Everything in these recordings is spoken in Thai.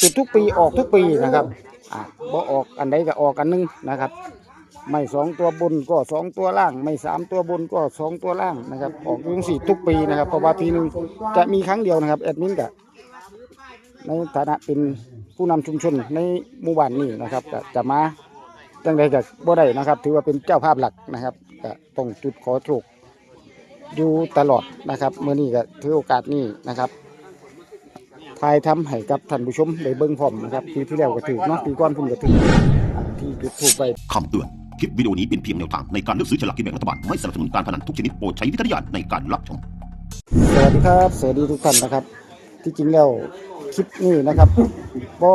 จุดทุกปีออกทุกปีนะครับอ่าบ่ออกอันใดก็ออกอันหนึงนะครับ ไม่สองตัวบนก็สองตัวล่าง ไม่สามตัวบนก็สองตัวล่างนะครับ ออกยุงสี่ทุกปีนะครับเพราะว่าปีหนึ่งจะมีครั้งเดียวนะครับแอดมินกับในฐานะเป็นผู้นำชุมชนในหมู่บ้านนี้นะครับก็จะมาจังใดกับบ่ได้นะครับ ถือว่าเป็นเจ้าภาพหลักนะครับก็ต้องจุดขอโชคอยู่ตลอดนะครับเมื่อนี้ก็ถือโอกาสนี้นะครับ ทายทำให้กับท่านผู้ชมได้เบิ่งพร้อมนะครับปีที่แล้วก็ถือเนาะปีก่อนเพุ่นก็ถืออ่าที่จุดถูกไปคำเตือน คลิปวิดีโอนี้เป็นเพียงแนวทางในการเลือกซื้อฉลากกินแบ่งรัฐบาล ไม่สนับสนุนการพนันทุกชนิดโปรดใช้วิจารณญาณในการรับชม สวัสดีครับ สวัสดีทุกท่านนะครับ ที่จริงแล้วคลิปนี้นะครับก็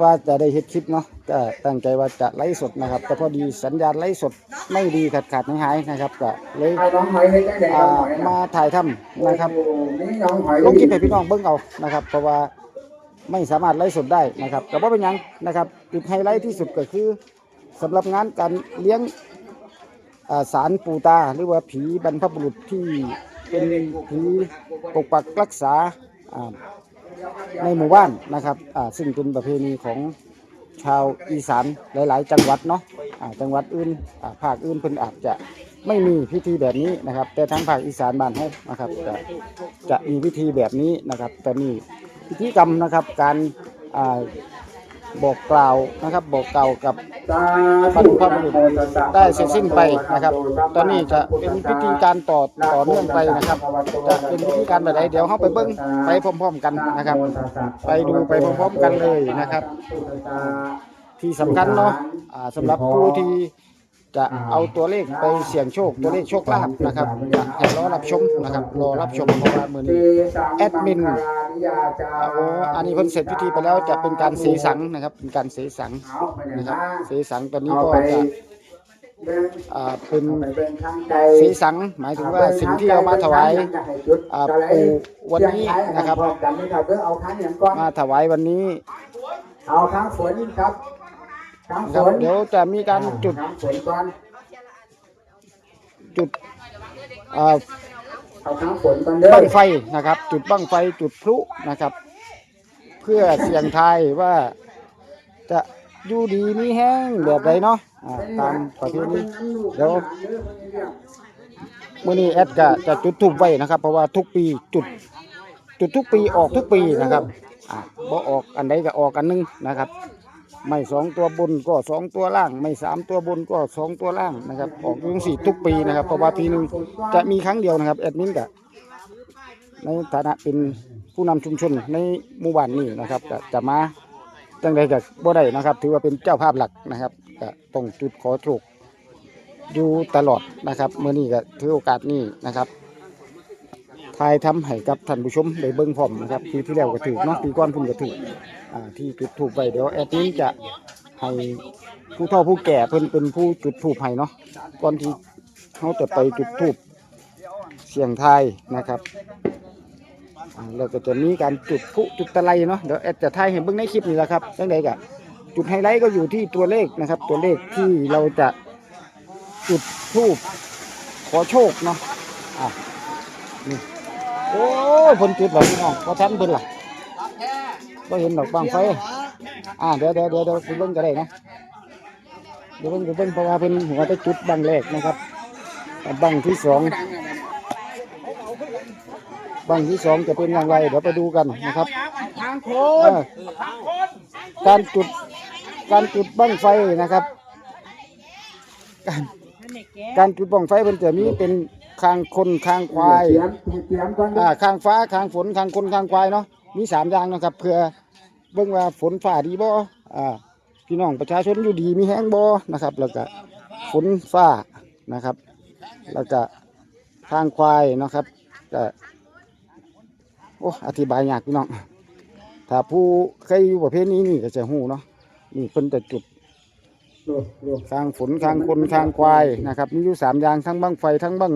ว่าจะได้เฮ็ดคลิปเนาะ ก็ตั้งใจว่าจะไลฟ์สดนะครับ แต่พอดีสัญญาณไลฟ์สดไม่ดีขาดขาดหายหายๆนะครับก็เลยเอาน้องหอยให้ได้แต่อ่าน้องหอยนะมาถ่ายทำนะครับนี่น้องหอยลงคลิปให้พี่น้องเบิ่งเอานะครับ เพราะว่าไม่สามารถไลฟ์สดได้นะครับแต่ว่าเป็นหยังนะครับจุดไฮไลท์ที่สุดก็คือสำหรับงานการเลี้ยงอ่าสารปูตาหรือว่าผีบรรพบุรุษที่เป็นผีปกปักรักษาอ่าในหมู่บ้านนะครับอ่าซึ่งเป็นประเพณีของ ชาวอีสานหลาย ๆ จังหวัดเนาะะจังหวัดอื่นภาคอื่นเพิ่นอาจจะไม่มีพิธีแบบนี้นะครับ แต่ทางภาคอีสานบ้านเฮานะครับจะจะมีพิธีแบบนี้นะครับ แต่มีพิธีกรรมนะครับการอ่า บอกกล่าวนะครับ บอกกล่าวกับบรรพบุรุษได้เสร็จสิ้นไปนะครับ ตอนนี้จะเป็นพิธีการต่อต่อเนื่องไปนะครับ จะเป็นพิธีการแบบไหนเดี๋ยวเข้าไปเบิ้งไปพร้อม ๆ กันนะครับ ไปดูไปพร้อมๆกันเลยนะครับ ที่สำคัญเนาะอ่าสำหรับผู้ที่ จะเอาตัวเลขไปเสี่ยงโชคตัวเลขโชคลาภนะครับอยากให้รอรับชมนะครับรอรับชมเพราะว่ามือนี้แอดมินโอ้อันนี้เพิ่นเสร็จพิธีไปแล้วจะเป็นการเสสังนะครับ เป็นการเสสังนะครับเสสังตอนนี้ก็จะอ่าเป็นเสสังหมายถึงว่าสิ่งที่เอามาถวายอ่าปู่วันนี้นะครับเอาครั้งอย่างก่อนมาถวายวันนี้เอาครั้งฝนครับครั้ง นะฝครับนเดี๋ยวจะมีการจุดครั้งฝนก่อนจุดอ่าเอาครั้งฝนก่อนเด้อบั้งไฟนะครับ จุดบั้งไฟจุดพลุนะครับ เพื่อเสี่ยงทายว่าจะอยู่ดีมีแห้งแบบใดเนาะอ่าตามประเพณีเดี๋ยวมื่อนี้แอดก็จะจุดทูบไว้นะครับ เพราะว่าทุกปีจุดจุดทุกปีออกทุกปีนะครับอ่าบ่ออกอันใดก็ออกอันหนึงนะครับ ไม่สองตัวบนก็สองตัวล่าง ไม่สามตัวบนก็สองตัวล่างนะครับออกยุ่งสี่ทุกปีนะครับเพราะว่าปีหนึ่งจะมีครั้งเดียวนะครับแอดมินกับในฐานะเป็นผู้นำชุมชนในหมู่บ้านนี้นะครับจะมาจังใดกับบ่ได้นะครับ ถือว่าเป็นเจ้าภาพหลักนะครับก็ต้องจุดขอโชคอยู่ตลอดนะครับเมื่อนี้ก็ถือโอกาสนี้นะครับ ทายทำให้กับท่านผู้ชมได้เบิ่งพร้อมนะครับปีที่แล้วก็ถือเนาะปีก่อนเพุ่นก็ถืออ่าที่จุดถูกไปเดี๋ยวแอดมินจะให้ผู้เฒ่าผู้แก่เพิ่นเป็นผู้จุดถูกให้เนาะก่อนที่เขาจะไปจุดถูกเสียงทายนะครับอ่าแล้วก็จะมีการจุดพลุจุดตะไลเนาะเดี๋ยวแอดจะทายให้เบิ่งในคลิปนี้แหละครับจังใดกะจุดไฮไลท์ก็อยู่ที่ตัวเลขนะครับ ตัวเลขที่เราจะจุดทูบขอโชคเนาะอะนี่ โอ้ยเพิ่นจุดแล้วพี่น้องพอทันเพิ่นล่ะก็เห็นดอกบางไฟอ่าเดี๋ยวเดี๋ยวเดี๋ยวเดี๋ยวไปเบิ่งก็ได้นะเดี๋ยวเบิ่งเดี๋ยวเบิ่งเพราะว่าเป็นหัวได้จุดบังแรกนะครับบังที่สองบังที่สองจะเป็นอย่างไรเดี๋ยวไปดูกันนะครับทางโคเออการจุดการจุดบังไฟนะครับ การการจุดบังไฟมันจะมีเป็น คางคนคางควายเตรียมเตรียมก่อนอ่าข้างฟ้าข้างฝนข้างคนข้างควายเนาะมีสามอย่างเนาะครับเพื่อเบิ่งว่าฝนฟ้าดีบ่อ่าพี่น้องประชาชนอยู่ดีมีแห้งบ่นะครับ แล้วก็ฝนฟ้านะครับ แล้วก็ข้างควายเนาะครับก็โอ้อธิบายยากพี่น้องถ้าผู้เคยอยู่ประเภทนี้นี่ก็จะหูเนาะนี่เพิ่นจะจุดดูดูข้างฝนข้างคนข้างควายนะครับมีอยู่สามอย่างทั้งบังไฟทั้งบัง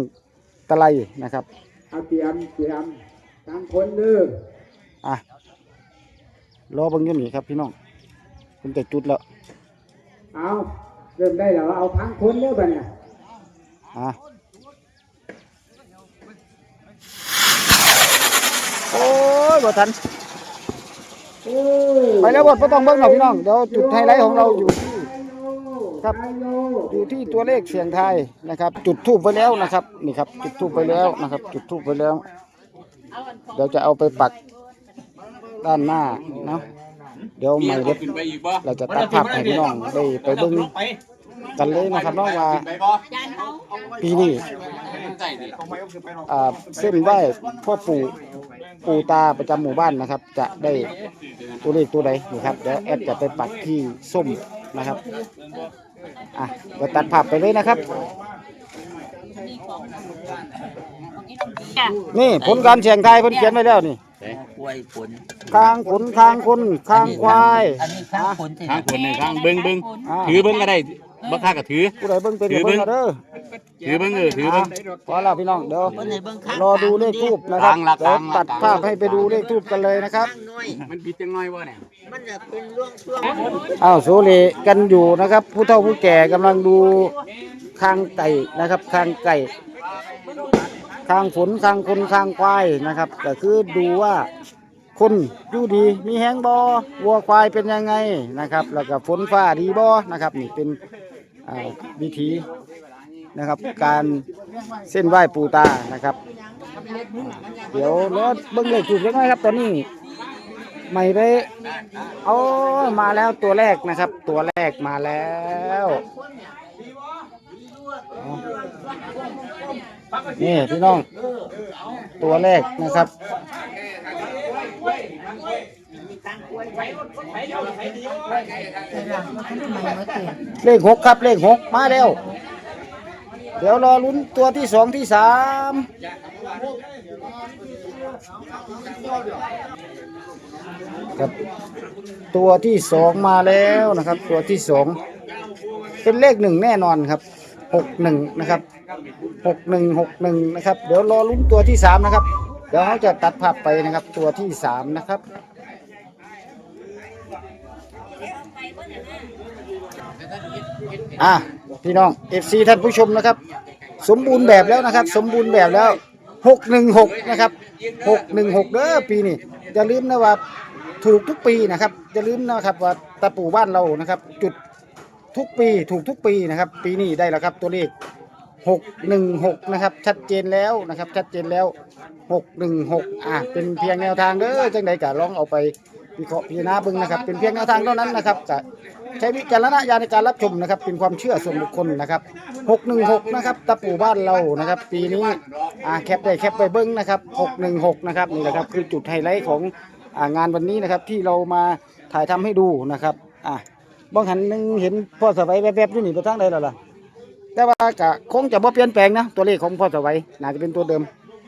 ตะไลนะครับเอาเตรียมเตรียมทางคนเด้ออะรอเบังอยู่นี่ครับพี่น้องคุณจะจุดแล้วเอาเริ่มได้แล้วเอาทางคนเด้อบัดเนี่ยอะโอ้ยบ่ทันเออไปแล้วบดไม่ต้องเบิ้งหรอกพี่น้องเดี๋ยวจุดไฮไลท์ของเราอยู่ ครับ อยู่ที่ตัวเลขเสียงไทายนะครับ จุดทูบไปแล้วนะครับนี่ครับ จุดทูบไปแล้วนะครับ จุดทูบไปแล้ว เดี๋ยวจะเอาไปปักด้านหน้าเนาะเดี๋ยวไม่เด็ดเราจะตัดภาพให้พี่น้องได้ไปเบิ้งกันเลยนะครับน้องว่าปีนี้อ่าเส้นไหว้พ่อปู่ปู่ตาประจำหมู่บ้านนะครับ จะได้ตัวเลขตัวใดนะครับเดี๋ยวแอดจะไปปักที่ส้ม นะครับอะเดี๋ยวตัดภาพไปเลยนะครับ นี่ผลการเสี่ยงทายเพิ่นเขียนไว้แล้วนี่กล้วยผลคางขุนคางคนคางควายอันนี้ข้างผลที่ข้างคนหนึ่งข้างเบิ้งเบิ้งอ่าถือเบิ้งก็ได้บ่ค่าก็ถือผู้ใดเบิ่งเป็นถือเบิ่เบิ่งงเอาเด้อ ถือเบิ้งเออถือเบิ้งพอแล้วพี่น้องเดี๋ยวเพิ่นให้เบิ่งข้างรอดูเลขทูบนะครับกลางละเดี๋ยวกลางละ ตัดภาพให้ไปดูเลขทูบกันเลยนะครับข้างน้อยมันปิดจังน้อยวะเนี่ยมันจะเป็นร่วงช่วงอ้าวโซเลกันอยู่นะครับ ผู้เฒ่าผู้แก่กำลังดูคางไก่นะครับคางไก่คางฝนคางคนคางควายนะครับก็คือดูว่าคนอยู่ดีมีแห้งบอวัวควายเป็นยังไงนะครับ แล้วก็ฝนฟ้าดีบอนะครับ นี่เป็นอ่าวิธี นะครับ การเส้นไหว้ปูตานะครับ เดี๋ยวรอเบิ้งเลขถูกเล็กน้อยครับ ตอนนี้ไม่ไปเอามาแล้วตัวแรกนะครับ ตัวแรกมาแล้วนี่พี่น้อง ตัวแรกนะครับเลขหกครับเลขหกมาแล้ว เดี๋ยวรอลุ้นตัวที่สองที่สามครับตัวที่สองมาแล้วนะครับ ตัวที่สองเป็นเลขหนึ่งแน่นอนครับหกหนึ่งนะครับหกหนึ่งหกหนึ่งนะครับ เดี๋ยวรอลุ้นตัวที่สามนะครับ เดี๋ยวเขาจะตัดภาพไปนะครับ ตัวที่สามนะครับ อะพี่น้อง FC ท่านผู้ชมนะครับ สมบูรณ์แบบแล้วนะครับ สมบูรณ์แบบแล้ว616นะครับ616เด้อปีนี้อย่าลืมนะว่าถูกทุกปีนะครับอย่าลืมนะครับว่าตะปู่บ้านเรานะครับ จุดทุกปีถูกทุกปีนะครับ ปีนี้ได้แล้วครับตัวเลข616นะครับ ชัดเจนแล้วนะครับ ชัดเจนแล้ว616อะเป็นเพียงแนวทางเด้อจังใดก็ลองเอาไป วิเคราะห์พิจารณาเบิ่งนะครับ เป็นเพียงแนวทางเท่านั้นนะครับจะใช้วิจารณญาณในการรับชมนะครับ เป็นความเชื่อส่วนบุคคลนะครับ 616 นะครับตะปู่บ้านเรานะครับ ปีนี้อ่าแคปได้แคปไปเบิ้งนะครับ 616 นะครับนี่แหละครับคือจุดไฮไลท์ของอ่างานวันนี้นะครับที่เรามาถ่ายทำให้ดูนะครับอะบางหันหนึงเห็นพ่อสวัยแวบๆอยู่นี่ไปทางใดแล้วล่ะ แต่ว่าก็คงจะบ่เปลี่ยนแปลงนะตัวเลขของพ่อสวัยน่าจะเป็นตัวเดิม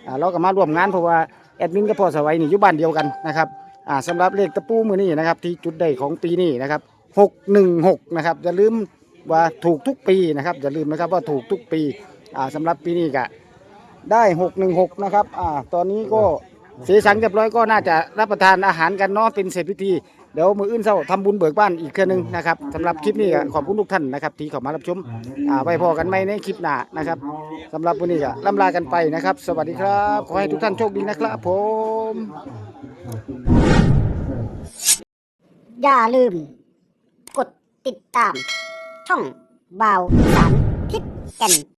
อ่าเราก็มาร่วมงานเพราะว่าแอดมินกับพ่อสวัยนี่อยู่บ้านเดียวกันนะครับ อ่าสำหรับเลขตะปูมือนี้นะครับ ที่จุดใดของปีนี้นะครับ616นะครับอย่าลืมว่าถูกทุกปีนะครับอย่าลืมนะครับว่าถูกทุกปีอ่าสำหรับปีนี้ก็ได้616นะครับอ่าตอนนี้ก็เสียสังเรียบร้อยก็น่าจะรับประทานอาหารกันเนาะเป็นเสร็จพิธีเดี๋ยวมืออื่นเช้าทำบุญเบิกบ้านอีกเครื่องหนึงนะครับสำหรับคลิปนี้ก็ขอบคุณทุกท่านนะครับที่เข้ามารับชมอ่าไว้พอกันไหมในคลิปหน้านะครับสำหรับวันนี้ก็ล่ำลากันไปนะครับ สวัสดีครับ ขอให้ทุกท่านโชคดีนะครับผม อย่าลืม กดติดตาม ช่องบาวอีสานทิศแก่น